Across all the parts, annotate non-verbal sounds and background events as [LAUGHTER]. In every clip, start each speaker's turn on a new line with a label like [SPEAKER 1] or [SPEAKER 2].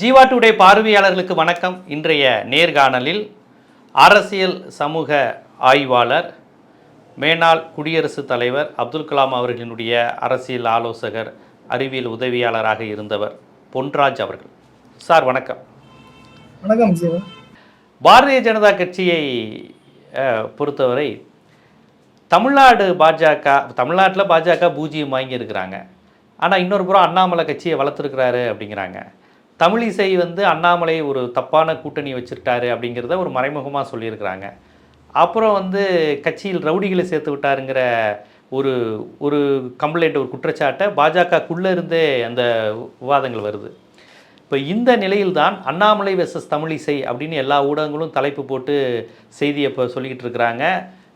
[SPEAKER 1] Jeeva today பார்வையாளர்களுக்கு வணக்கம். இன்றைய நேர்காணலில் அரசியல் சமூக ஆய்வாளர் மேனாள் குடியரசுத் தலைவர் அப்துல் கலாம் அவர்களினுடைய அரசியல் ஆலோசகர் அறிவியல் உதவியாளராக இருந்தவர் பொன்ராஜ் அவர்கள். சார் வணக்கம்.
[SPEAKER 2] வணக்கம்
[SPEAKER 1] பாரதிய ஜனதா கட்சியை பொறுத்தவரை தமிழ்நாடு பாஜக தமிழ்நாட்டில் பாஜக பூஜ்ஜியம் வாங்கியிருக்கிறாங்க. ஆனால் இன்னொரு புறம் அண்ணாமலை கட்சியை வளர்த்துருக்கிறாரு அப்படிங்கிறாங்க. தமிழிசை வந்து அண்ணாமலை ஒரு தப்பான கூட்டணி வச்சுருக்காரு அப்படிங்கிறத ஒரு மறைமுகமாக சொல்லியிருக்கிறாங்க. அப்புறம் வந்து கட்சியில் ரவுடிகளை சேர்த்து விட்டாருங்கிற ஒரு ஒரு கம்ப்ளைண்ட் ஒரு குற்றச்சாட்டை பாஜகக்குள்ளே இருந்தே அந்த விவாதங்கள் வருது. இப்போ இந்த நிலையில்தான் அண்ணாமலை வெர்சஸ் தமிழிசை அப்படின்னு எல்லா ஊடகங்களும் தலைப்பு போட்டு செய்தியை இப்போ சொல்லிக்கிட்டு இருக்கிறாங்க.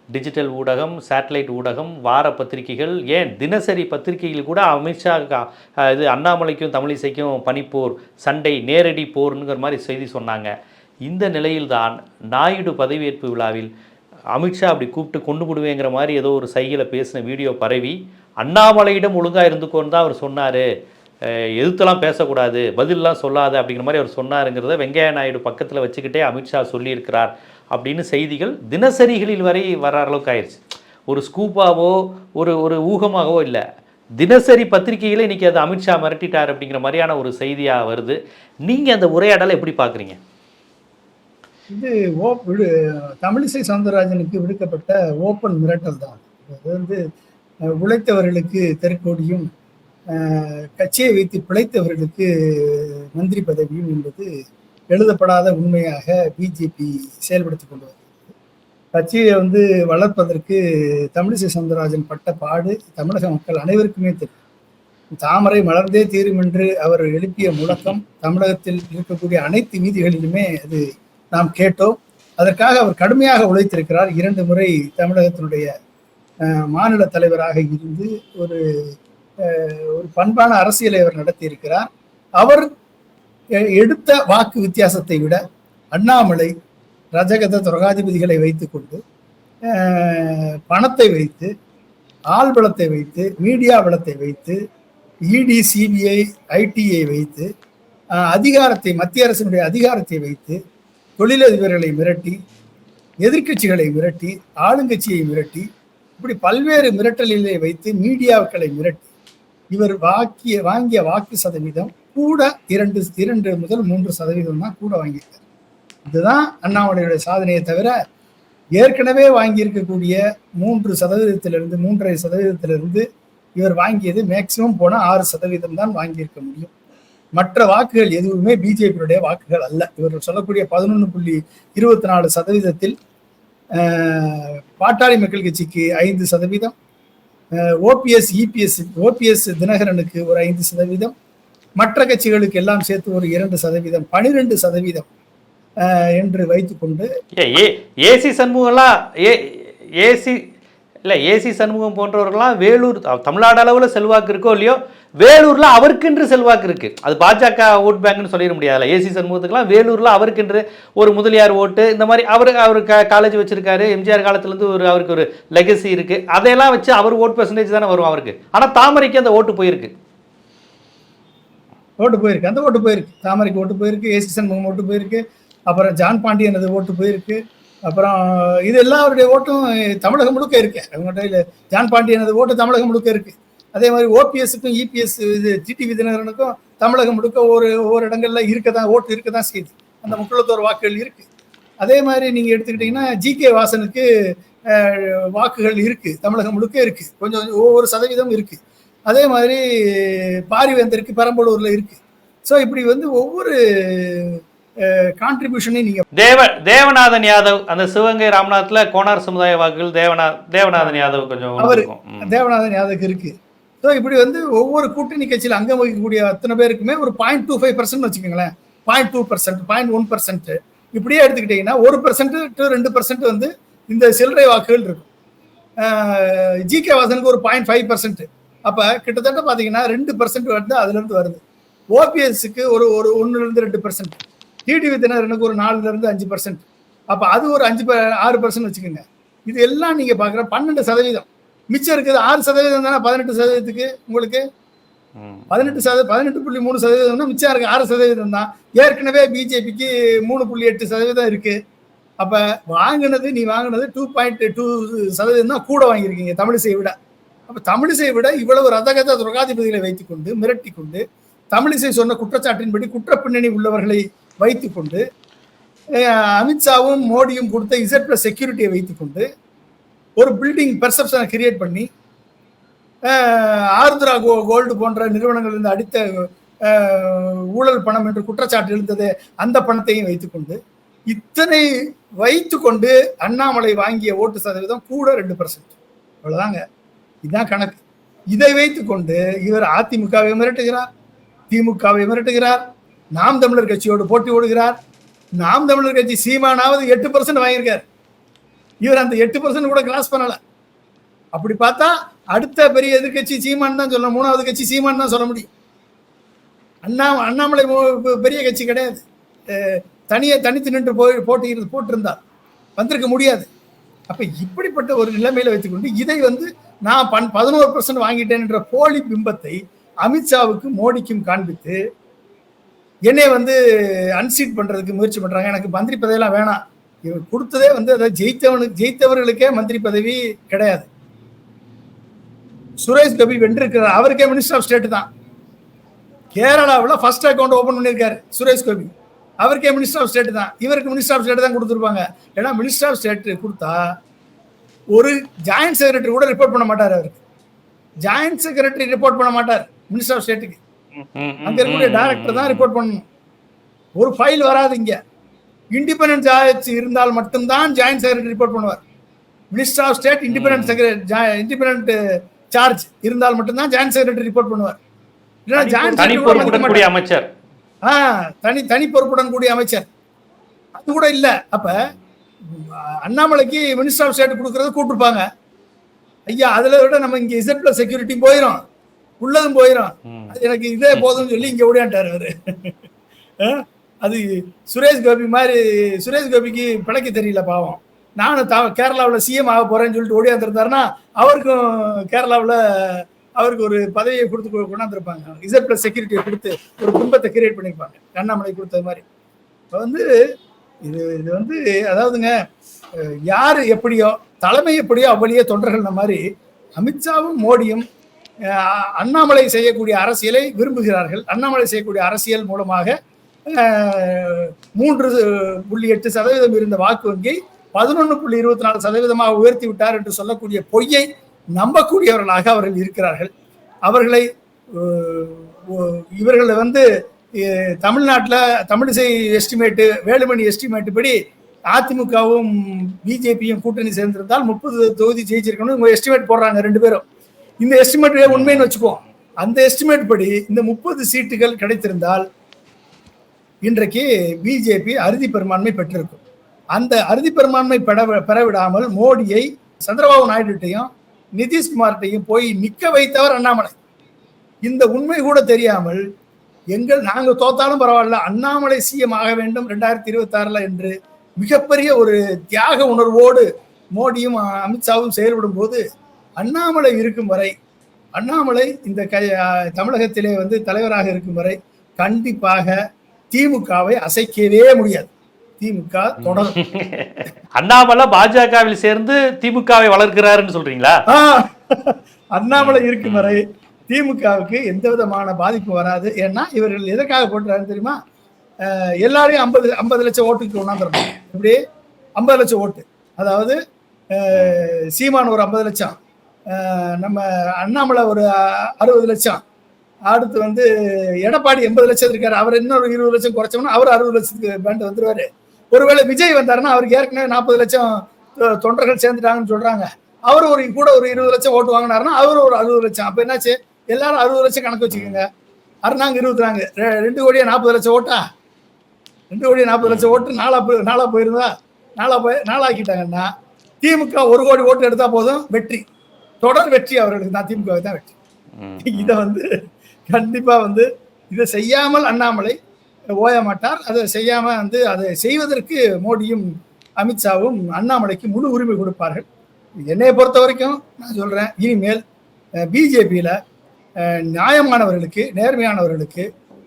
[SPEAKER 1] டிஜிட்டல் ஊடகம் சேட்டலைட் ஊடகம் வார பத்திரிகைகள் ஏன் தினசரி பத்திரிகைகள் கூட அமித்ஷா கா- இது அண்ணாமலைக்கும் தமிழிசைக்கும் பனிப்போர் சண்டை நேரடி போர்னுங்கிற மாதிரி செய்தி சொன்னாங்க. இந்த நிலையில்தான் நாயுடு பதவியேற்பு விழாவில் அமித்ஷா அப்படி கூப்பிட்டு கொண்டு விடுவேங்கிற மாதிரி ஏதோ ஒரு சைகையில் பேசின வீடியோ பரவி அண்ணாமலையிடம் ஒழுங்காக இருந்துக்கோன்னு தான் அவர் சொன்னார். எதிர்த்தெல்லாம் பேசக்கூடாது பதிலெலாம் சொல்லாத அப்படிங்கிற மாதிரி அவர் சொன்னாருங்கிறத வெங்கையா நாயுடு பக்கத்தில் வச்சுக்கிட்டே அமித்ஷா சொல்லியிருக்கிறார். அப்படின்னு செய்திகள் தினசரிகளில் வரை வர அளவுக்கு ஆயிடுச்சு ஒரு ஸ்கூப்பாவோ ஒரு ஒரு ஊகமாகவோ இல்லை. தினசரி பத்திரிகையில் இன்றைக்கி அது அமித்ஷா மிரட்டிட்டார் அப்படிங்கிற மாதிரியான ஒரு செய்தியாக வருது. நீங்கள் அந்த உரையாடலை எப்படி பார்க்குறீங்க?
[SPEAKER 2] இது ஓ விடு தமிழிசை சவுந்தரராஜனுக்கு விடுக்கப்பட்ட ஓப்பன் மிரட்டல் தான். அது வந்து உழைத்தவர்களுக்கு தெற்கோடியும் கட்சியை வைத்து பிழைத்தவர்களுக்கு மந்திரி பதவியும் என்பது எழுதப்படாத உண்மையாக பிஜேபி செயல்படுத்தி கொண்டு வருகிறது. கட்சியை வந்து வளர்ப்பதற்கு தமிழிசை சவுந்தரராஜன் பட்ட பாடு தமிழக மக்கள் அனைவருக்குமே தெரியும். தாமரை மலர்ந்தே தீரும் என்று அவர் எழுப்பிய முழக்கம் தமிழகத்தில் இருக்கக்கூடிய அனைத்து வீதிகளிலுமே அது நாம் கேட்டோம். அதற்காக அவர் கடுமையாக உழைத்திருக்கிறார். இரண்டு முறை தமிழகத்தினுடைய மாநில தலைவராக இருந்து ஒரு ஒரு பண்பான அரசியலை அவர் நடத்தியிருக்கிறார். அவர் எடுத்த வாக்கு வித்தியாசத்தை விட அண்ணாமலை ரஜகத துரகாதிபதிகளை வைத்துக்கொண்டு பணத்தை வைத்து ஆள் பலத்தை வைத்து மீடியா பலத்தை வைத்து இடி சிபிஐ ஐடிஐ வைத்து அதிகாரத்தை மத்திய அரசினுடைய அதிகாரத்தை வைத்து தொழிலதிபர்களை மிரட்டி எதிர்க்கட்சிகளை மிரட்டி ஆளுங்கட்சியை மிரட்டி இப்படி பல்வேறு மிரட்டலிலே வைத்து மீடியாக்களை மிரட்டி இவர் வாக்கிய வாங்கிய வாக்கு சதவீதம் கூட இரண்டு இரண்டு முதல் மூன்று சதவீதம் தான் கூட வாங்கியிருக்கார் இதுதான் அண்ணாமலையுடைய சாதனையை தவிர ஏற்கனவே வாங்கியிருக்கக்கூடிய மூன்று சதவீதத்திலிருந்து மூன்றரை சதவீதத்திலிருந்து இவர் வாங்கியது மேக்சிமம் போன ஆறு சதவீதம் தான் வாங்கியிருக்க முடியும். மற்ற வாக்குகள் எதுவுமே பிஜேபியுடைய வாக்குகள் அல்ல. இவர் சொல்லக்கூடிய பதினொன்று புள்ளி இருபத்தி நாலு சதவீதத்தில் பாட்டாளி மக்கள் கட்சிக்கு ஐந்து சதவீதம் ஓபிஎஸ் இபிஎஸ் ஓபிஎஸ் தினகரனுக்கு ஒரு ஐந்து சதவீதம் மற்ற கட்சிகளுக்கு எல்லாம் சேர்த்து ஒரு இரண்டு சதவீதம் பனிரெண்டு சதவீதம் என்று வைத்துக்கொண்டு
[SPEAKER 1] ஏ ஏ ஏசி சண்முகம்லாம் ஏ ஏசி இல்லை ஏசி சண்முகம் போன்றவர்கள்லாம் வேலூர் தமிழ்நாடு அளவில் செல்வாக்கு இருக்கோ இல்லையோ வேலூரில் அவருக்கென்று செல்வாக்கு இருக்குது அது பாஜக ஓட் பேங்க்னு சொல்லிட முடியாதுல்ல ஏசி சண்முகத்துக்குலாம் வேலூரில் அவருக்கென்று ஒரு முதலியார் ஓட்டு. இந்த மாதிரி அவர் அவர் க காலேஜ் வச்சுருக்காரு. எம்ஜிஆர் காலத்துலேருந்து ஒரு அவருக்கு ஒரு லெகசி இருக்குது அதையெல்லாம் வச்சு அவர் ஓட் பெர்சன்டேஜ் தானே வரும் அவருக்கு. ஆனால் தாமரைக்கு அந்த ஓட்டு போயிருக்கு.
[SPEAKER 2] ஓட்டு போயிருக்கு. அந்த ஓட்டு போயிருக்கு. தாமரைக்கு ஓட்டு போயிருக்கு. ஏசி சண்முகம் ஓட்டு போயிருக்கு. அப்புறம் ஜான் பாண்டியனது ஓட்டு போயிருக்கு. அப்புறம் இது எல்லாம் அவருடைய ஓட்டும் தமிழகம் முழுக்க இருக்கு. அவங்கள்ட்ட இல்லை ஜான் அது ஓட்டு தமிழகம் முழுக்க இருக்கு. அதே மாதிரி ஓபிஎஸ்க்கும் இபிஎஸ் இது ஜிடி விதிநகரனுக்கும் தமிழகம் முழுக்க ஒரு ஒவ்வொரு இடங்கள்ல இருக்க தான் ஓட்டு இருக்க தான் செய்யுது. அந்த முக்கியத்துவ வாக்குகள் இருக்கு. அதே மாதிரி நீங்க எடுத்துக்கிட்டீங்கன்னா ஜி கே வாசனுக்கு வாக்குகள் இருக்கு. தமிழகம் முழுக்க இருக்கு. கொஞ்சம் கொஞ்சம் ஒவ்வொரு சதவீதம் இருக்கு. அதே மாதிரி பாரிவேந்தருக்கு பெரம்பலூர்ல இருக்கு. ஸோ இப்படி வந்து ஒவ்வொரு கான்ட்ரிபியூஷனையும் நீங்க
[SPEAKER 1] தேவ தேவநாதன் யாதவ் அந்த சிவகங்கை ராமநாதத்தில் கோனார் சமுதாய வாக்குகள் தேவநா தேவநாதன் யாதவ் கொஞ்சம்
[SPEAKER 2] அவரு-. தேவநாதன் யாதவுக்கு இருக்கு. ஸோ இப்படி வந்து ஒவ்வொரு கூட்டணி கட்சியில் அங்கம் வகிக்கக்கூடிய அத்தனை பேருக்குமே ஒரு பாயிண்ட் டூ ஃபைவ் பர்சன்ட் வச்சுக்கோங்களேன். Point two percent point one percent இப்படியே எடுத்துக்கிட்டீங்கன்னா ஒரு பர்சன்ட் டு ரெண்டு பர்சன்ட் வந்து இந்த சில்லறை வாக்குகள் இருக்கும். ஜி கே வாசனுக்கு ஒரு பாயிண்ட் ஃபைவ் பர்சன்ட் அப்போ கிட்டத்தட்ட பார்த்தீங்கன்னா ரெண்டு பர்சன்ட் வந்து அதுலேருந்து வருது. ஓபிஎஸ்க்கு ஒரு ஒரு ஒன்றுலேருந்து ரெண்டு பர்சன்ட் டிடிவி தினகரனுக்கு ஒரு நாலுலேருந்து அஞ்சு பர்சன்ட் அப்போ அது ஒரு அஞ்சு ஆறு பர்சன்ட் வச்சுக்கோங்க. இது எல்லாம் நீங்கள் பார்க்குற பன்னெண்டு சதவீதம். மிச்சம் இருக்குது ஆறு சதவீதம் தானே? பதினெட்டு சதவீதத்துக்கு உங்களுக்கு. பதினெட்டு சதவீதம் பதினெட்டு புள்ளி மூணு சதவீதம்னா மிச்சம் இருக்கு ஆறு சதவீதம் தான். ஏற்கனவே பிஜேபிக்கு மூணு புள்ளி எட்டு சதவீதம் இருக்கு. அப்ப வாங்கினது நீ வாங்கினது டூ பாயிண்ட் டூ சதவீதம் தான் கூட வாங்கியிருக்கீங்க தமிழிசை விட. அப்ப தமிழிசை விட இவ்வளவு ரதகத துரகாதிபதிகளை வைத்துக்கொண்டு மிரட்டி கொண்டு தமிழிசை சொன்ன குற்றச்சாட்டின்படி குற்ற பின்னணி உள்ளவர்களை வைத்துக்கொண்டு கொண்டு அமித்ஷாவும் மோடியும் கொடுத்த இசட் பிளஸ் செக்யூரிட்டியை வைத்துக்கொண்டு ஒரு பில்டிங் பெர்செப்ஷனை கிரியேட் பண்ணி ஆர்திரா ஆருத்ரா கோ கோல்டு போன்ற நிறுவனங்கள் இருந்து அடித்த ஊழல் பணம் என்று குற்றச்சாட்டு எழுந்தது அந்த பணத்தையும் வைத்துக்கொண்டு இத்தனை வைத்துக்கொண்டு அண்ணாமலை வாங்கிய ஓட்டு சதவீதம் கூட ரெண்டு பர்சன்ட் அவ்வளோதாங்க இதுதான் கணக்கு. இதை வைத்துக்கொண்டு இவர் அதிமுகவை மிரட்டுகிறார் திமுகவை மிரட்டுகிறார் நாம் தமிழர் கட்சியோடு போட்டி ஓடுகிறார் நாம் தமிழர் கட்சி சீமானாவது எட்டு பர்சன்ட் வாங்கியிருக்கார். இவர் அந்த எட்டு பர்சன்ட் கூட கிராஸ் பண்ணல. அப்படி பார்த்தா அடுத்த பெரிய எதிர்கட்சி சீமான் தான் சொல்லணும் மூணாவது கட்சி சீமான் தான் சொல்ல முடியும். அண்ணா அண்ணாமலை பெரிய கட்சி கிடையாது. தனியே தனித்து நின்று போய் போட்டி போட்டிருந்தார். வந்திருக்க முடியாது. அப்ப இப்படிப்பட்ட ஒரு நிலைமையில வச்சுக்கொண்டு இதை வந்து நான் பன் பதினோரு பர்சன்ட் வாங்கிட்டேன் என்ற போலி பிம்பத்தை அமித்ஷாவுக்கும் மோடிக்கும் காண்பித்து என்னை வந்து அன்சீட் பண்றதுக்கு முயற்சி பண்றாங்க. எனக்கு மந்திரி பதவியெல்லாம் வேணாம். இவர் கொடுத்ததே வந்து அதை ஜெயித்தவனுக்கு ஜெயித்தவர்களுக்கே மந்திரி பதவி கிடையாது. சுரேஷ் கபி வென்றிருக்கிறார். அவருக்கே மினிஸ்டர் ஆஃப் ஸ்டேட் தான். கேரளாவில் ஃபர்ஸ்ட் அக்கௌண்ட் ஓபன் பண்ணியிருக்காரு சுரேஷ் கோபி. அவருக்கே மினிஸ்டர் ஆஃப் ஸ்டேட் தான். இவருக்கு மினிஸ்டர் ஆஃப் ஸ்டேட் தான் கொடுத்துருப்பாங்க. ஏன்னா மினிஸ்டர் ஆஃப் ஸ்டேட் கொடுத்தா ஒரு ஜாயிண்ட் செக்ரட்டரி கூட ரிப்போர்ட் பண்ண மாட்டார் அவருக்கு ஜாயிண்ட் செக்ரட்டரி ரிப்போர்ட் பண்ண மாட்டார் மினிஸ்டர் ஆஃப் ஸ்டேட்டுக்கு அங்க இருக்கக்கூடிய டைரக்டர் தான் ரிப்போர்ட் பண்ணணும். ஒரு ஃபைல் வராது இங்க. இண்டிபெண்டன்ட் ஜார்ஜ் இருந்தால் மட்டும்தான் ஜாயிண்ட் செக்ரட்டரி ரிப்போர்ட் பண்ணுவார். Minister of state independent secretary independent charge இருந்தால் மட்டும்தான் ஜாயிண்ட் செக்ரட்டரி ரிப்போர்ட் பண்ணுவார். இல்லைன்னா ஜாயிண்ட்
[SPEAKER 1] அமைச்சர்.
[SPEAKER 2] தனி தனி பொறுப்புடன் கூடிய அமைச்சர். அது கூட இல்ல. அப்ப அண்ணாமலைக்கு மினிஸ்டர் ஆஃப் ஸ்டேட் கொடுக்கறது கூப்பிட்டுருப்பாங்க ஐயா அதுல விட நம்ம இங்க இசட் பிளஸ் செக்யூரிட்டி போயிடும் உள்ளதும் போயிடும் எனக்கு இதே போதும்னு சொல்லி இங்க ஓடியாண்டாரு அவரு? அது சுரேஷ் கோபி மாதிரி சுரேஷ் கோபிக்கு பிழைக்க தெரியல பாவம். நானும் த கேரளாவில் சிஎம் ஆக போறேன்னு சொல்லிட்டு ஓடியாந்துருந்தாருன்னா அவருக்கும் கேரளாவில் அவருக்கு ஒரு பதவியை கொடுத்து கொண்டாந்துருப்பாங்க. இசட் பிளஸ் செக்யூரிட்டியை கொடுத்து ஒரு குடும்பத்தை கிரியேட் பண்ணியிருப்பாங்க. அண்ணாமலை கொடுத்தது மாதிரி. இப்போ வந்து இது இது வந்து அதாவதுங்க யார் எப்படியோ தலைமை எப்படியோ அவ்வளியே தொண்டர்கள் மாதிரி அமித்ஷாவும் மோடியும் அண்ணாமலை செய்யக்கூடிய அரசியலை விரும்புகிறார்கள். அண்ணாமலை செய்யக்கூடிய அரசியல் மூலமாக மூன்று புள்ளி எட்டு சதவீதம் இருந்த வாக்கு வங்கி பதினொன்று புள்ளி இருபத்தி நாலு சதவீதமாக உயர்த்தி விட்டார் என்று சொல்லக்கூடிய பொய்யை நம்பக்கூடியவர்களாக அவர்கள் இருக்கிறார்கள். அவர்களை இவர்களை வந்து தமிழ்நாட்டில் தமிழிசை எஸ்டிமேட்டு வேலுமணி எஸ்டிமேட்டு படி அதிமுகவும் பிஜேபியும் கூட்டணி சேர்ந்திருந்தால் முப்பது தொகுதி ஜெயிச்சிருக்கணும் இவங்க எஸ்டிமேட் போடுறாங்க ரெண்டு பேரும். இந்த எஸ்டிமேட் உண்மைன்னு வச்சுக்குவோம். அந்த எஸ்டிமேட் படி இந்த முப்பது சீட்டுகள் கிடைத்திருந்தால் இன்றைக்கு பிஜேபி அறுதி பெரும்பான்மை பெற்றிருக்கும். அந்த அறுதி பெரும்பான்மை பெற பெறவிடாமல் மோடியை சந்திரபாபு நாயுடுட்டையும் நிதிஷ்குமார்கிட்டையும் போய் நிற்க வைத்தவர் அண்ணாமலை. இந்த உண்மை கூட தெரியாமல் எங்கள் நாங்கள் தோத்தாலும் பரவாயில்ல அண்ணாமலை சிஎம் ஆக வேண்டும் ரெண்டாயிரத்தி இருபத்தி என்று மிகப்பெரிய ஒரு தியாக உணர்வோடு மோடியும் அமித்ஷாவும் செயல்படும் போது அண்ணாமலை இருக்கும் வரை அண்ணாமலை இந்த க தமிழகத்திலே வந்து தலைவராக இருக்கும் வரை கண்டிப்பாக திமுகவை அசைக்கவே முடியாது. திமுக தொடரும். [LAUGHS]
[SPEAKER 1] அண்ணாமலை பாஜகவில் சேர்ந்து திமுகவை வளர்க்கிறாருன்னு சொல்றீங்களா?
[SPEAKER 2] அண்ணாமலை இருக்கும் வரை திமுகவுக்கு எந்த விதமான பாதிப்பு வராது. ஏன்னா இவர்கள் எதற்காக போட்டுறாரு தெரியுமா? எல்லாரையும் ஐம்பது ஐம்பது லட்சம் ஓட்டுக்கு கொண்டாந்துருப்பாங்க இப்படி ஐம்பது லட்சம் ஓட்டு. அதாவது சீமான் ஒரு ஐம்பது லட்சம். நம்ம அண்ணாமலை ஒரு அறுபது லட்சம். அடுத்து வந்து எடப்பாடி எண்பது லட்சம் இருக்காரு அவர் இன்னொரு இருபது லட்சம் குறைச்சோம்னா அவர் அறுபது லட்சத்துக்கு பேண்ட் வந்துருவாரு. ஒருவேளை விஜய் வந்தாருன்னா அவருக்கு ஏற்கனவே நாற்பது லட்சம் தொண்டர்கள் சேர்ந்துட்டாங்கன்னு சொல்றாங்க. அவர் ஒரு கூட ஒரு இருபது லட்சம் ஓட்டு வாங்கினாருன்னா அவர் ஒரு அறுபது லட்சம். அப்ப என்னாச்சு? எல்லாரும் அறுபது லட்சம் கணக்கு வச்சுக்கோங்க. அறுநாங்க இருபத்தாங்க ரெண்டு கோடியே நாற்பது லட்சம் ஓட்டா? ரெண்டு கோடியே நாற்பது லட்சம் ஓட்டு நாலா போய் நாலா போயிருந்தா நாலா போய் நாளாக்கிட்டாங்கன்னா திமுக ஒரு கோடி ஓட்டு எடுத்தா போதும்? வெற்றி. தொடர் வெற்றி அவர்களுக்கு தான். திமுக தான் வெற்றி. இதை வந்து கண்டிப்பா வந்து இதை செய்யாமல் அண்ணாமலை ஓய மாட்டார் அதை செய்யாம வந்து அதை செய்வதற்கு மோடியும் அமித்ஷாவும் அண்ணாமலைக்கு முழு உரிமை கொடுப்பார்கள். என்னை பொறுத்த வரைக்கும் நான் சொல்றேன் இனிமேல் பிஜேபியில நியாயமானவர்களுக்கு நேர்மையானவர்களுக்கு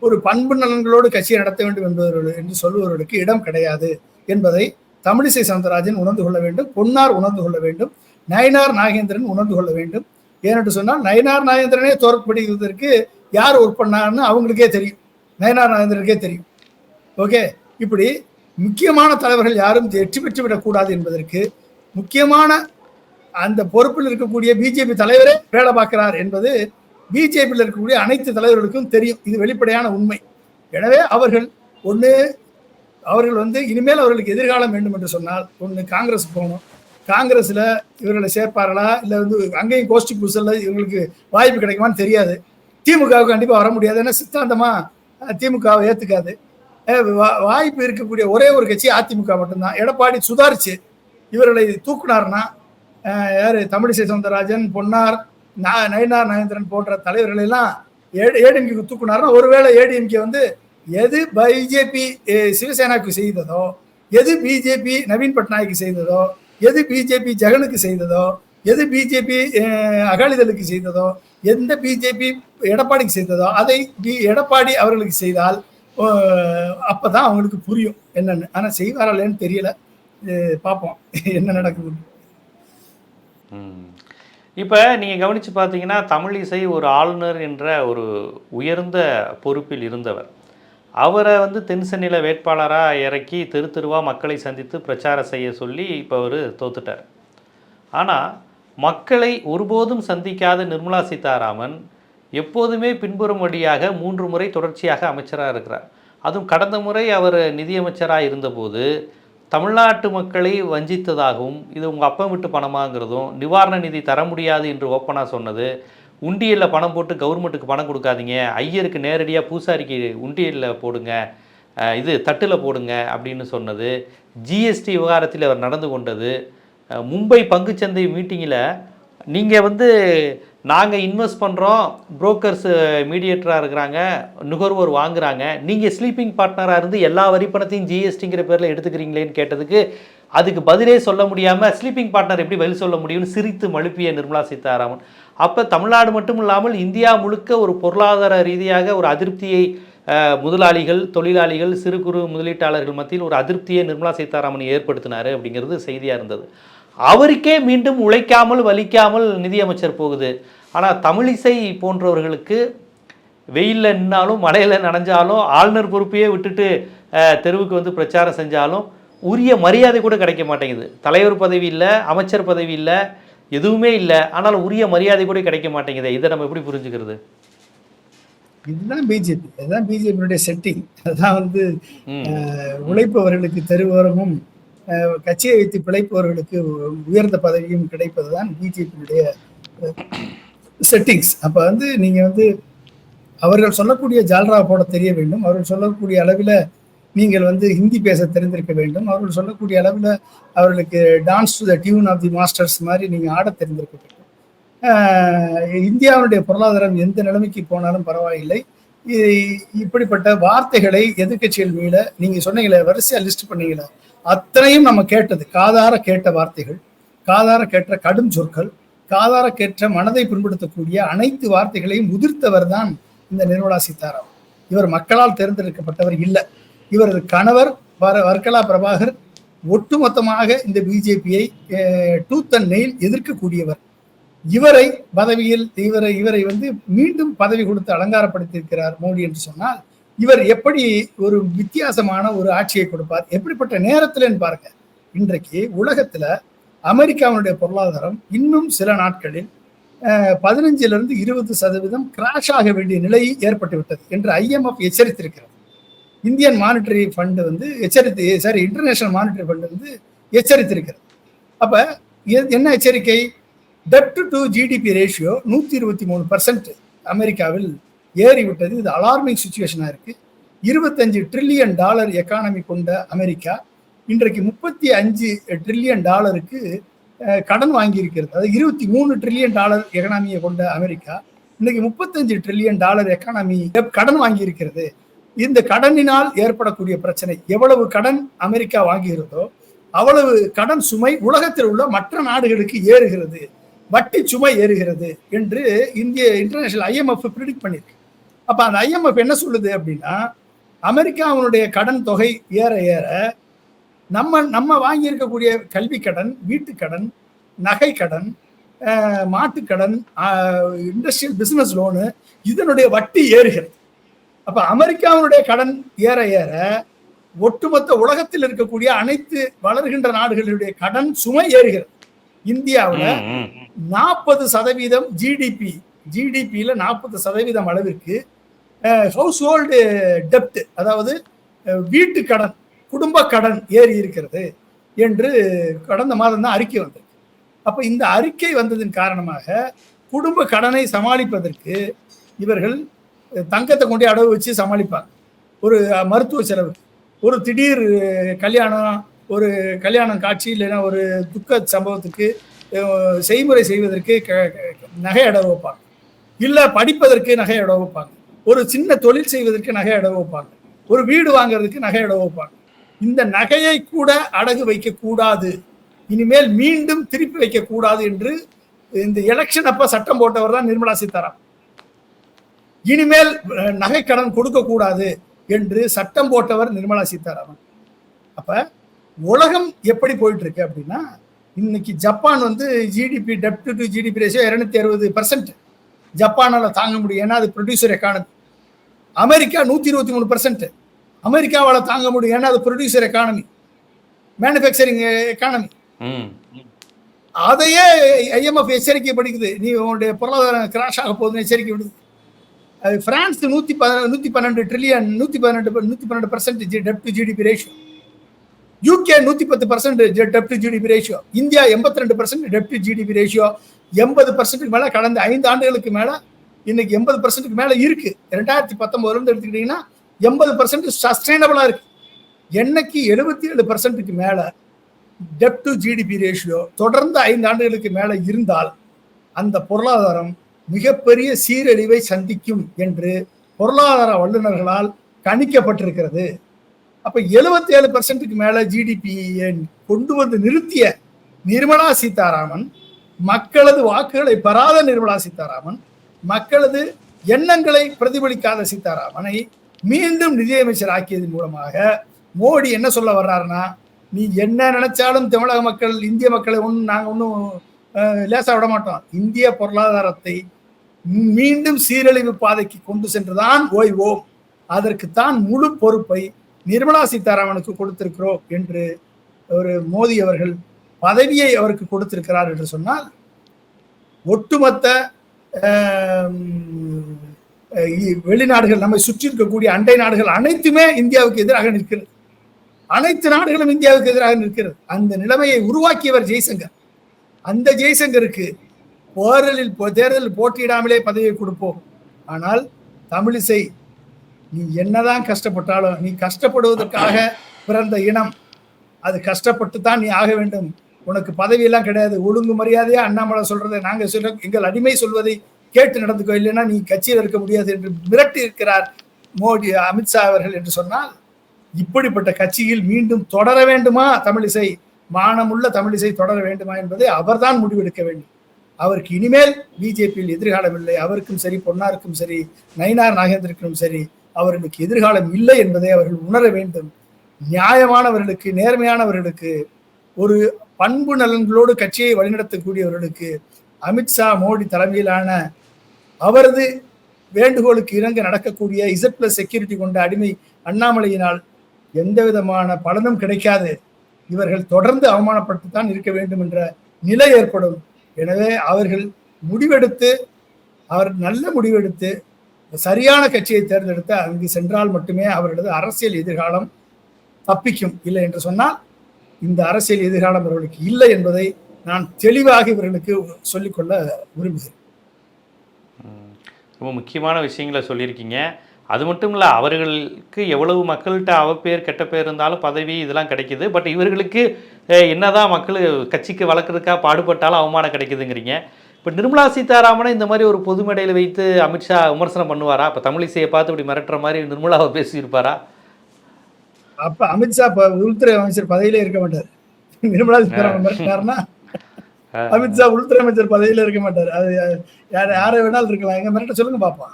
[SPEAKER 2] ஒரு பண்பு நலன்களோடு கட்சியை நடத்த வேண்டும் என்பவர்கள் என்று சொல்லுவவர்களுக்கு இடம் கிடையாது என்பதை தமிழிசை சவுந்தரராஜன் உணர்ந்து கொள்ள வேண்டும் பொன்னார் உணர்ந்து கொள்ள வேண்டும் நயனார் நாகேந்திரன் உணர்ந்து கொள்ள வேண்டும். ஏனென்று சொன்னால் நயனார் நாகேந்திரனே தோற்கப்படுவதற்கு யார் ஒர்க் பண்ணார்னு அவங்களுக்கே தெரியும். நயனார் நாகேந்திரனுக்கே தெரியும். ஓகே இப்படி முக்கியமான தலைவர்கள் யாரும் வெற்றி பெற்று விடக்கூடாது என்பதற்கு முக்கியமான அந்த பொறுப்பில் இருக்கக்கூடிய பிஜேபி தலைவரே வேலை பார்க்கிறார் என்பது பிஜேபியில் இருக்கக்கூடிய அனைத்து தலைவர்களுக்கும் தெரியும். இது வெளிப்படையான உண்மை. எனவே அவர்கள் ஒன்று அவர்கள் வந்து இனிமேல் அவர்களுக்கு எதிர்காலம் வேண்டும் என்று சொன்னால் ஒன்று காங்கிரஸ் போகணும். காங்கிரஸில் இவர்களை சேர்ப்பார்களா? இல்லை வந்து அங்கேயும் கோஷ்டி பூசலில் இவங்களுக்கு வாய்ப்பு கிடைக்குமான்னு தெரியாது. திமுகவுக்கு கண்டிப்பாக வர முடியாது. ஏன்னா சித்தாந்தமாக திமுகவை ஏற்றுக்காது வாய்ப்பு இருக்கக்கூடிய ஒரே ஒரு கட்சி அதிமுக மட்டும்தான். எடப்பாடி சுதாரிச்சு இவர்களை தூக்குனார்னா யார்? தமிழிசை சவுந்தரராஜன் பொன்னார் நா- நயினார் நகேந்திரன் போன்ற தலைவர்கள் எல்லாம் ஏடிஎம்கே தூக்குனார்னா ஒருவேளை ஏடிஎம்கே வந்து எது பிஜேபி சிவசேனாவுக்கு செய்ததோ எது பிஜேபி நவீன் பட்நாயக்கு செய்ததோ எது பிஜேபி ஜெகனுக்கு செய்ததோ எது பிஜேபி அகாலிதளுக்கு செய்ததோ எந்த பிஜேபி எடப்பாடிக்கு செய்ததோ அதை பி- எடப்பாடி அவர்களுக்கு செய்தால் அஹ், அப்பதான் அவங்களுக்கு புரியும் என்னன்னு. ஆனா செய்வாரல்லேன்னு தெரியல. பார்ப்போம் என்ன நடக்குது
[SPEAKER 1] இப்போ நீங்கள் கவனித்து பார்த்தீங்கன்னா இசை ஒரு ஆளுநர் என்ற ஒரு உயர்ந்த பொறுப்பில் இருந்தவர். அவரை வந்து தென்சென்னையில் வேட்பாளராக இறக்கி தெரு தெருவாக மக்களை சந்தித்து பிரச்சாரம் செய்ய சொல்லி இப்போ அவர் தோத்துட்டார். ஆனால் மக்களை ஒருபோதும் சந்திக்காத நிர்மலா சீதாராமன் எப்போதுமே பின்புறம் வழியாக மூன்று முறை தொடர்ச்சியாக அமைச்சராக இருக்கிறார். அதுவும் கடந்த முறை அவர் நிதியமைச்சராக இருந்தபோது தமிழ்நாட்டு மக்களை வஞ்சித்ததாகவும் இது உங்கள் அப்பம் விட்டு பணமாங்கிறதும் நிவாரண நிதி தர முடியாது என்று ஓப்பனாக சொன்னது உண்டியலில் பணம் போட்டு கவர்மெண்ட்டுக்கு பணம் கொடுக்காதீங்க ஐயருக்கு நேரடியாக பூசாரிக்கு உண்டியலில் போடுங்க இது தட்டில் போடுங்க அப்படின்னு சொன்னது ஜிஎஸ்டி விவகாரத்தில் அவர் நடந்து கொண்டது மும்பை பங்குச்சந்தை மீட்டிங்கில் நீங்கள் வந்து நாங்கள் இன்வெஸ்ட் பண்ணுறோம் புரோக்கர்ஸ் மீடியேட்டராக இருக்கிறாங்க நுகர்வோர் வாங்குறாங்க. நீங்கள் ஸ்லீப்பிங் பார்ட்னராக இருந்து எல்லா வரி பணத்தையும் ஜிஎஸ்டிங்கிற பேரில் எடுத்துக்கிறீங்களேன்னு கேட்டதுக்கு அதுக்கு பதிலே சொல்ல முடியாமல் ஸ்லீப்பிங் பார்ட்னர் எப்படி பதில் சொல்ல முடியும்னு சிரித்து மழுப்பிய நிர்மலா சீதாராமன். அப்போ தமிழ்நாடு மட்டும் இல்லாமல் இந்தியா முழுக்க ஒரு பொருளாதார ரீதியாக ஒரு அதிருப்தியை முதலாளிகள் தொழிலாளிகள் சிறு குறு முதலீட்டாளர்கள் மத்தியில் ஒரு அதிருப்தியை நிர்மலா சீதாராமன் ஏற்படுத்தினார் அப்படிங்கிறது செய்தியாக இருந்தது. அவருக்கே மீண்டும் உழைக்காமல் வலிக்காமல் நிதியமைச்சர் போகுது. ஆனால் தமிழிசை போன்றவர்களுக்கு வெயிலில் நின்னாலும் மழையில் நனைஞ்சாலும் ஆளுநர் பொறுப்பையே விட்டுட்டு தெருவுக்கு வந்து பிரச்சாரம் செஞ்சாலும் உரிய மரியாதை கூட கிடைக்க மாட்டேங்குது. தலைவர் பதவி இல்லை அமைச்சர் பதவி இல்லை எதுவுமே இல்லை. ஆனால் உரிய மரியாதை கூட கிடைக்க மாட்டேங்குது. இதை நம்ம எப்படி புரிஞ்சுக்கிறது?
[SPEAKER 2] இதுதான் பிஜேபி அதுதான் பிஜேபியுடைய செட்டிங் அதுதான் வந்து உழைப்பவர்களுக்கு தெருவோரமும் கட்சியை வைத்து பிழைப்பவர்களுக்கு உயர்ந்த பதவியும் கிடைப்பதுதான் பிஜேபியுடைய செட்டிங்ஸ் அப்ப வந்து நீங்க வந்து அவர்கள் சொல்லக்கூடிய ஜால்ரா போட தெரிய வேண்டும். அவர்கள் சொல்லக்கூடிய அளவில் நீங்கள் வந்து ஹிந்தி பேச தெரிந்திருக்க வேண்டும். அவர்கள் சொல்லக்கூடிய அளவில் அவர்களுக்கு dance to the tune of the masters மாதிரி நீங்கள் ஆட தெரிந்திருக்க வேண்டும். இந்தியாவுடைய பொருளாதாரம் எந்த நிலைமைக்கு போனாலும் பரவாயில்லை. இப்படிப்பட்ட வார்த்தைகளை எதிர்க்கட்சிகள் மீள நீங்கள் சொன்னீங்களே வரிசையாக லிஸ்ட் பண்ணீங்களே அத்தனையும் நம்ம கேட்டது காதார கேட்ட வார்த்தைகள் காதார கேட்ட கடும் சொற்கள் காதார கேட்ட மனதை புண்படுத்தக்கூடிய அனைத்து வார்த்தைகளையும் உதிர்த்தவர் தான் இந்த நிர்மலா சீதாராமன். இவர் மக்களால் தேர்ந்தெடுக்கப்பட்டவர் இல்லை. இவரது கணவர் வர வர்க்கலா பிரபாகர் ஒட்டுமொத்தமாக இந்த பிஜேபியை டூத் அண்ட் நெயில் எதிர்க்கக்கூடியவர். இவரை பதவியில் இவரை இவரை வந்து மீண்டும் பதவி கொடுத்து அலங்காரப்படுத்தியிருக்கிறார் மோடி என்று சொன்னால் இவர் எப்படி ஒரு வித்தியாசமான ஒரு ஆட்சியை கொடுப்பார்? எப்படிப்பட்ட நேரத்தில்னு பாருங்க. இன்றைக்கு உலகத்துல அமெரிக்காவினுடைய பொருளாதாரம் இன்னும் சில நாட்களில் பதினஞ்சுல இருந்து இருபது சதவீதம் கிராஷ் ஆக வேண்டிய நிலை ஏற்பட்டு விட்டது என்று ஐஎம்எஃப் எச்சரித்திருக்கிறது. இந்தியன் மானிட்டரி ஃபண்டு வந்து எச்சரித்து சாரி இன்டர்நேஷனல் மானிட்டரி ஃபண்ட் வந்து எச்சரித்திருக்கிறது. அப்ப எ- என்ன எச்சரிக்கை? டெப்ட் டு ஜிடிபி ரேஷியோ நூற்றி இருபத்தி மூணு பர்சன்ட் அமெரிக்காவில் ஏறிவிட்டது இது அலார்மிங் சுச்சுவேஷனாக இருக்கு. இருபத்தஞ்சு ட்ரில்லியன் டாலர் எக்கானமி கொண்ட அமெரிக்கா இன்றைக்கு முப்பத்தி அஞ்சு ட்ரில்லியன் டாலருக்கு கடன் வாங்கியிருக்கிறது. அதாவது இருபத்தி மூணு ட்ரில்லியன் டாலர் எக்கனாமியை கொண்ட அமெரிக்கா இன்னைக்கு முப்பத்தஞ்சு ட்ரில்லியன் டாலர் எக்கானமி கடன் வாங்கியிருக்கிறது. இந்த கடனினால் ஏற்படக்கூடிய பிரச்சனை எவ்வளவு கடன் அமெரிக்கா வாங்குகிறதோ அவ்வளவு கடன் சுமை உலகத்தில் உள்ள மற்ற நாடுகளுக்கு ஏறுகிறது. வட்டி சுமை ஏறுகிறது என்று இந்திய இன்டர்நேஷனல் ஐஎம்எஃப் ப்ரிடிக்ட் பண்ணியிருக்கு. அப்ப அந்த ஐஎம்எஃப் என்ன சொல்லுது அப்படின்னா அமெரிக்காவினுடைய கடன் தொகை ஏற ஏற நம்ம நம்ம வாங்கி இருக்கக்கூடிய கல்வி கடன் வீட்டு கடன் நகை கடன் மாட்டுக்கடன் இண்டஸ்ட்ரியல் பிசினஸ் லோனு இதனுடைய வட்டி ஏறுகிறது. அப்ப அமெரிக்காவினுடைய கடன் ஏற ஏற ஒட்டுமொத்த உலகத்தில் இருக்கக்கூடிய அனைத்து வளர்கின்ற நாடுகளுடைய கடன் சுமை ஏறுகிறது. இந்தியாவுல. நாற்பது சதவீதம் ஜிடிபி ஜிடிபியில நாற்பது சதவீதம் அளவிற்கு ஹவுஸ் ஹோல்டு டெப்ட் அதாவது வீட்டு கடன் குடும்ப கடன் ஏறி இருக்கிறது என்று கடந்த மாதம் தான் அறிக்கை வந்தது. அப்போ இந்த அறிக்கை வந்ததன் காரணமாக குடும்ப கடனை சமாளிப்பதற்கு இவர்கள் தங்கத்தை கொண்டு அடவு வச்சு சமாளிப்பாங்க. ஒரு மருத்துவ செலவு. ஒரு திடீர் கல்யாணம் ஒரு கல்யாணம் காட்சி இல்லைன்னா ஒரு துக்க சம்பவத்துக்கு செய்முறை செய்வதற்கு க- நகை அடவு வைப்பாங்க. இல்லை படிப்பதற்கு நகை அடவு வைப்பாங்க. ஒரு சின்ன தொழில் செய்வதற்கு நகை அடவு வைப்பாங்க. ஒரு வீடு வாங்குறதுக்கு நகை அடவு வைப்பாங்க. இந்த நகையை கூட அடகு வைக்க கூடாது. இனிமேல் மீண்டும் திருப்பி வைக்க கூடாது என்று இந்த எலெக்ஷன் அப்ப சட்டம் போட்டவர் தான் நிர்மலா சீதாராமன் இனிமேல் நகை கடன் கொடுக்க கூடாது என்று சட்டம் போட்டவர் நிர்மலா சீதாராமன். அப்ப உலகம் எப்படி போயிட்டு இருக்கு அப்படின்னா இன்னைக்கு ஜப்பான் வந்து ஜிடிபி டெப்ட் டு ஜிடிபி ரேஷியோ இருநூத்தி அறுபது பர்சன்ட் ஜப்பானால தாங்க முடியும். ஏன்னா அது ப்ரொடியூசர் எக்கானமி அமெரிக்கா நூத்தி இருபத்தி மூணு பர்சன்ட் அமெரிக்காவால தாங்க முடியும். ஏன்னா அது ப்ரொடியூசர் எக்கானமி மேனுஃபேக்சரிங் எக்கானமி. அதையே ஐஎம்எஃப் எச்சரிக்கை படிக்குது. நீ உன்னுடைய பொருளாதாரம் கிராஷ் ஆக போகுதுன்னு எச்சரிக்கை விடுது. அது பிரான்ஸ் நூத்தி ப நூத்தி பன்னெண்டு ட்ரில்லியன் நூத்தி பன்னெண்டு நூத்தி பன்னெண்டு பர்சன்ட் டெப்ட் டு ஜிடிபி ரேஷியோ யூகே நூத்தி பத்து பர்சன்ட் டெப்ட் டு ஜிடிபி ரேஷியோ இந்தியா எண்பத்தி ரெண்டு பர்சன்ட் டெப்ட் டு ஜிடிபி ரேஷியோ எண்பது பர்சன்ட்டுக்கு மேல கடந்த ஐந்து ஆண்டுகளுக்கு மேல இன்னைக்கு எண்பது பர்சன்ட்டுக்கு மேல இருக்கு. ரெண்டாயிரத்தி பத்தொன்பதுல இருந்து எடுத்துக்கிட்டீங்கன்னா எண்பது பர்சன்ட் சஸ்டைனபிளா இருக்கு. என்னைக்கு எழுபத்தி ஏழு பர்சன்ட்டுக்கு மேல டெப் டு ஜிடிபி ரேஷியோ தொடர்ந்து ஐந்து ஆண்டுகளுக்கு மேல இருந்தால் அந்த பொருளாதாரம் மிகப்பெரிய சீரழிவை சந்திக்கும் என்று பொருளாதார வல்லுநர்களால் கணிக்கப்பட்டிருக்கிறது. அப்ப 77% ஏழு பர்சன்ட்டுக்கு மேல ஜிடிபி கொண்டு வந்து நிறுத்திய நிர்மலா சீதாராமன் மக்களது வாக்குகளை பெறாத நிர்மலா சீதாராமன் மக்களது எண்ணங்களை பிரதிபலிக்காத சீதாராமனை மீண்டும் நிதியமைச்சர் ஆக்கியதன் மூலமாக மோடி என்ன சொல்ல வர்றாருன்னா நீ என்ன நினைச்சாலும் தமிழக மக்கள் இந்திய மக்களை ஒன்றும் நாங்கள் ஒன்றும் லேசாக விட மாட்டோம். இந்திய பொருளாதாரத்தை மீண்டும் சீரழிவு பாதைக்கு கொண்டு சென்றுதான் ஓய்வோம். அதற்குத்தான் முழு பொறுப்பை நிர்மலா சீதாராமனுக்கு கொடுத்திருக்கிறோம் என்று ஒரு மோடி அவர்கள் பதவியை அவருக்கு கொடுத்திருக்கிறார் என்று சொன்னால் ஒட்டுமொத்த வெளிநாடுகள் நம்மை சுற்றி இருக்கக்கூடிய அண்டை நாடுகள் அனைத்துமே இந்தியாவுக்கு எதிராக நிற்கிறது. அனைத்து நாடுகளும் இந்தியாவுக்கு எதிராக நிற்கிறது. அந்த நிலைமையை உருவாக்கியவர் ஜெய்சங்கர். அந்த ஜெய்சங்கருக்கு போரலில் தேர்தலில் போட்டியிடாமலே பதவியை கொடுப்போம். ஆனால் தமிழிசை நீ என்னதான் கஷ்டப்பட்டாலும் நீ கஷ்டப்படுவதற்காக பிறந்த இனம் அது கஷ்டப்பட்டு தான் நீ ஆக வேண்டும். உனக்கு பதவியெல்லாம் கிடையாது. ஒழுங்கு மரியாதையா அண்ணாமலை சொல்றதை நாங்க சொல்ல எங்கள் அடிமை சொல்வதை கேட்டு நடந்துக்கோ. இல்லைன்னா நீ கட்சியில் இருக்க முடியாது என்று மிரட்டி இருக்கிறார் மோடி அமித்ஷா அவர்கள் என்று சொன்னால் இப்படிப்பட்ட கட்சியில் மீண்டும் தொடர வேண்டுமா தமிழிசை? மானமுள்ள தமிழிசை தொடர வேண்டுமா என்பதை அவர்தான் முடிவெடுக்க வேண்டும். அவருக்கு இனிமேல் பிஜேபியில் எதிர்காலம் இல்லை. அவருக்கும் சரி பொன்னாருக்கும் சரி நயினார் நாகேந்திரனுக்கும் சரி அவர்களுக்கு எதிர்காலம் இல்லை என்பதை அவர்கள் உணர வேண்டும். நியாயமானவர்களுக்கு நேர்மையானவர்களுக்கு ஒரு பண்பு நலன்களோடு கட்சியை வழிநடத்தக்கூடியவர்களுக்கு அமித்ஷா மோடி தலைமையிலான அவரது வேண்டுகோளுக்கு இணங்க நடக்கக்கூடிய இசட் பிளஸ் செக்யூரிட்டி கொண்ட அடிமை அண்ணாமலையினால் எந்த விதமான பலனும் கிடைக்காது. இவர்கள் தொடர்ந்து அவமானப்பட்டுத்தான் இருக்க வேண்டும் என்ற நிலை ஏற்படும். எனவே அவர்கள் முடிவெடுத்து அவர் நல்ல முடிவெடுத்து சரியான கட்சியை தேர்ந்தெடுத்து அங்கு சென்றால் மட்டுமே அவர்களது அரசியல் எதிர்காலம் தப்பிக்கும். இல்லை என்று சொன்னால் இந்த அரசியல் எதிர்காலம் இவர்களுக்கு இல்லை என்பதை நான் தெளிவாக இவர்களுக்கு சொல்லிக்கொள்ள விரும்புகிறேன்.
[SPEAKER 1] ரொம்ப முக்கியமான விஷயங்களை சொல்லியிருக்கீங்க. அது மட்டும் இல்லை அவர்களுக்கு எவ்வளவு மக்கள்கிட்ட அவப்பேர் கெட்ட பேர் இருந்தாலும் பதவி இதெல்லாம் கிடைக்குது. பட் இவர்களுக்கு என்னதான் மக்கள் கட்சிக்கு வளர்க்குறதுக்காக பாடுபட்டாலும் அவமானம் கிடைக்குதுங்கிறீங்க. இப்போ நிர்மலா சீதாராமனை இந்த மாதிரி ஒரு பொது மேடையில் வைத்து அமித்ஷா விமர்சனம் பண்ணுவாரா? இப்போ தமிழிசையை பார்த்து இப்படி மிரட்டுற மாதிரி நிர்மலாவை பேசியிருப்பாரா?
[SPEAKER 2] அப்ப அமித்ஷா உள்துறை அமைச்சர் பதவியிலே இருக்க மாட்டார். நிர்மலா சீதாராமன் மிரட்டினார்னா. அமித்ஷா உள்துறை அமைச்சர் பதவியில இருக்க மாட்டார். அது யார் யாரை வேணாலும் இருக்கலாம். எங்க மிரட்ட சொல்லுங்க பாப்போம்.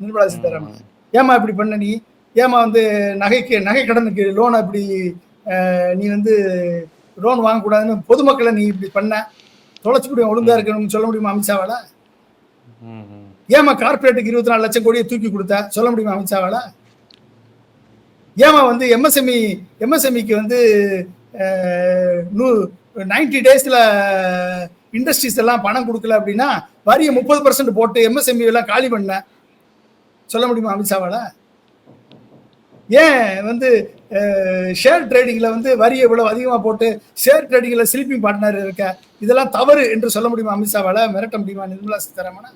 [SPEAKER 2] நிர்மலா சீதாராமன். ஏமா இப்படி பண்ண நீ? ஏமா வந்து நகைக்கு நகை கடனுக்கு லோனை இப்படி அஹ், நீ வந்து லோன் வாங்கக்கூடாதுன்னு பொதுமக்களை நீ இப்படி பண்ண? தொலைச்சு முடியும் ஒழுங்கா இருக்கணும்னு சொல்ல முடியுமா அமித்ஷாவால. ஏமா கார்பரேட்டுக்கு இருபத்தி நாலு லட்சம் கோடியை தூக்கி கொடுத்த? சொல்ல முடியுமா அமித்ஷாவால ஏமா வந்து எம்எஸ்எம்இ எம்எஸ்எம்இக்கு வந்து நூ நைன்டி டேஸ்ல இண்டஸ்ட்ரீஸ் எல்லாம் பணம் கொடுக்கல அப்படின்னா வரியை முப்பது பர்சன்ட் போட்டு எம்எஸ்எம்இ எல்லாம் காலி பண்ண. சொல்ல முடியுமா அமித்ஷாவால ஏன் வந்து ஷேர் ட்ரேடிங்ல வந்து வரி இவ்வளோ அதிகமா போட்டு ஷேர் ட்ரேடிங்ல ஸ்லீப்பிங் பார்ட்னர் இருக்க இதெல்லாம் தவறு என்று சொல்ல முடியுமா அமித்ஷாவால மிரட்ட முடியுமா நிர்மலா சீதாராமனை?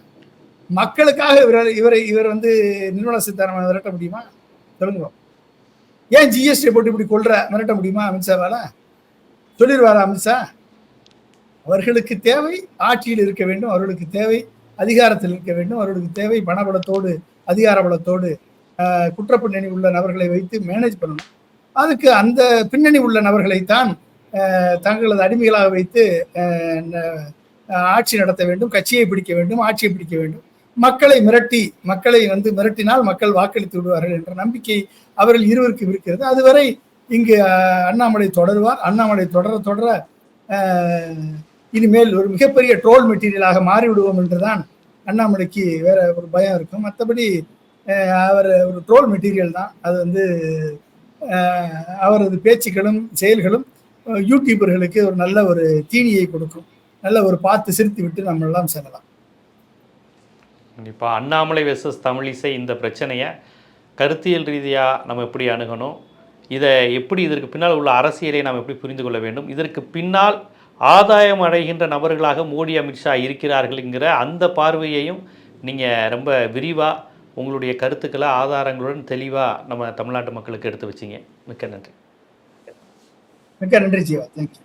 [SPEAKER 2] மக்களுக்காக இவர் இவரை இவர் வந்து நிர்மலா சீதாராமன் மிரட்ட முடியுமா? சொல்லுங்க. ஏன் ஜிஎஸ்டி போட்டு இப்படி கொள்ற? மிரட்ட முடியுமா அமித்ஷாவால சொல்லிடுவாரா அமித்ஷா? அவர்களுக்கு தேவை ஆட்சியில் இருக்க வேண்டும் அவர்களுக்கு தேவை அதிகாரத்தில் இருக்க வேண்டும் அவர்களுக்கு தேவை பணபலத்தோடு அதிகார பலத்தோடு குற்ற குற்றப்பின்னணி உள்ள நபர்களை வைத்து மேனேஜ் பண்ணணும். அதுக்கு அந்த பின்னணி உள்ள நபர்களைத்தான் தான் தங்களது அடிமைகளாக வைத்து ஆட்சி நடத்த வேண்டும் கட்சியை பிடிக்க வேண்டும் ஆட்சியை பிடிக்க வேண்டும். மக்களை மிரட்டி மக்களை வந்து மிரட்டினால் மக்கள் வாக்களித்து விடுவார்கள் என்ற நம்பிக்கை அவர்கள் இருவருக்கும் இருக்கிறது. அதுவரை இங்கு அண்ணாமலை தொடருவார். அண்ணாமலை தொடர தொடர இனிமேல் ஒரு மிகப்பெரிய ட்ரோல் மெட்டீரியலாக மாறிவிடுவோம் என்றுதான் அண்ணாமலைக்கு வேற ஒரு பயம் இருக்கும். மற்றபடி அவர் ஒரு ட்ரோல் மெட்டீரியல் தான். அது வந்து அவரது பேச்சுக்களும் செயல்களும் யூடியூபர்களுக்கு ஒரு நல்ல ஒரு தீனியை கொடுக்கும். நல்ல ஒரு பார்த்து சிரித்து விட்டு நம்ம எல்லாம் செல்லலாம்.
[SPEAKER 1] கண்டிப்பாக அண்ணாமலை வெர்சஸ் தமிழிசை இந்த பிரச்சனையை கருத்தியல் ரீதியாக நம்ம எப்படி அணுகணும்? இதை எப்படி இதற்கு பின்னால் உள்ள அரசியலை நாம் எப்படி புரிந்து கொள்ள வேண்டும்? இதற்கு பின்னால் ஆதாயம் அடைகின்ற நபர்களாக மோடி அமித்ஷா இருக்கிறார்கள்ங்கிற அந்த பார்வையையும் நீங்கள் ரொம்ப விரிவாக உங்களுடைய கருத்துக்களை ஆதாரங்களுடன் தெளிவாக நம்ம தமிழ்நாட்டு மக்களுக்கு எடுத்து வச்சீங்க. மிக்க நன்றி.
[SPEAKER 2] மிக்க நன்றி ஜீவா. தேங்க்யூ